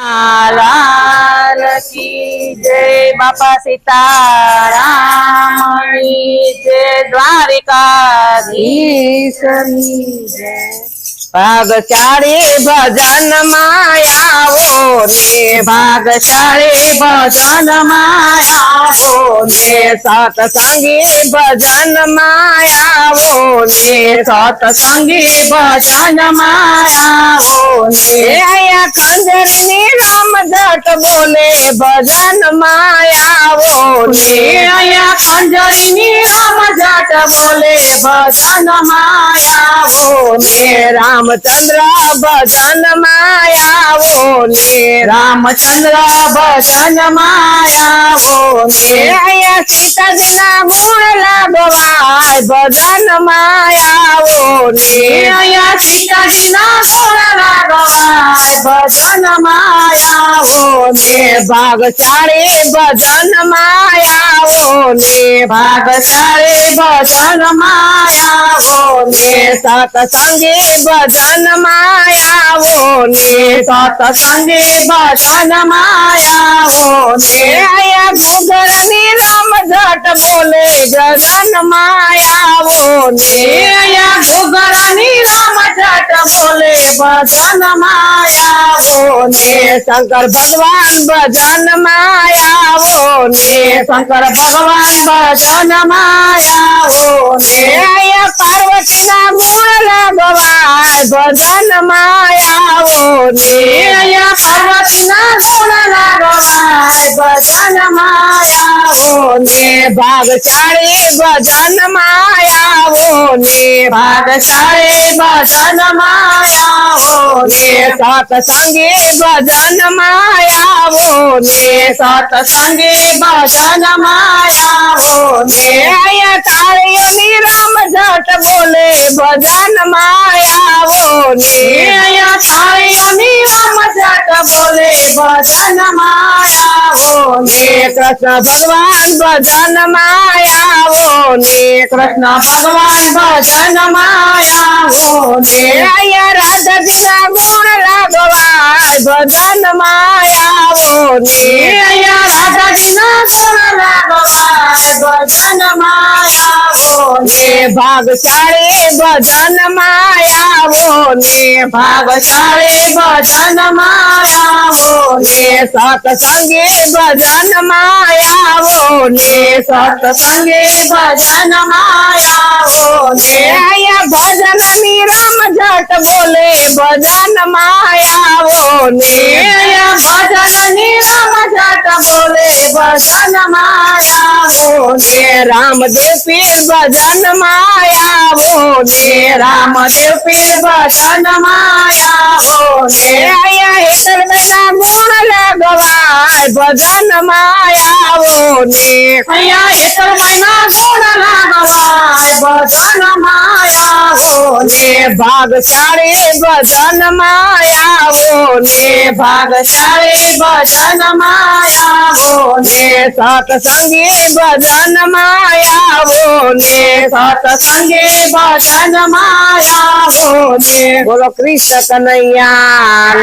लाल की जय बापा सीताराम जय द्वारिकाधीश जय। चारे भजन माया मायाओ ने, भाग चारे भजन माया मायाओ ने सतसंगी भजन माया मायाओ ने सतसंगी भजन माया मायाओ ने। કાંજર ને રામ બોલે ભજન માયા આવો ને અંજની રામ જટ બોલે ભજન માયાવો ને રામચંદ્ર ભજન માયાવો ને રામચંદ્ર ભજન માયાવો ને સીતાજી ના મૂળ લાગવાય ભજન માયાવો ને સીતાજી ના મૂળ લાગવાય ભજન માયાવો ને ભાગશાળી ભજન માયાવો ને भाग सारे भजन माया वो ने सतसंगे भजन माया वो ने सतसंगे भजन माया वो ने आया गुगर राम झट बोले गगन माया वो ने आया गुगर राम बोले, भजन माया हो ने शंकर भगवान भजन माया हो ने शंकर भगवान भजन माया वो ने पार्वती ना मूल भगवान भजन माया वो ने पार्वती ना मूल भगवान भजन माया ને ભાગશાળી ભજન માયાવો ને ભાગશાળી ભજન માયાવો ને સતસંગે ભજન માયાવો ને સતસંગે ભજન માયાવો ને તારે નિરામ જટ બોલે ભજન માયાવો ને તારે भजन माया हो ने कृष्ण भगवान भजन माया हो ने कृष्ण भगवान भजन माया हो ने राधा दिया गुण लगवाय भजन माया हो ने राधा दिना गुण लगवाय भजन माया हो ने भागशाली भजन माया આવો ને ભાગશાળી ભજન આવો ને સતસંગી ભજન આવો ને સતસંગી ભજન આવો ને આયા ભજન ની રમઝટ બોલે ભજન આવો ને આયા ભજન ની રમઝટ બોલે ભજન वो रामदेव पीर भजन माया वो रामदेव पीर भजन माया वो ने आया सर्वदा गुण लगवाय भजन माया वो ने आया सर्वदा गुण लगवाय भजन माया ને ભાગશાળી ભજન માયાવો ને ભાગશાળી ભજન માયાવો ને સતસંગી ભજન માયાવો ને સતસંગી ભજન માયાવો ને. બોલો, કૃષ્ણ કનૈયા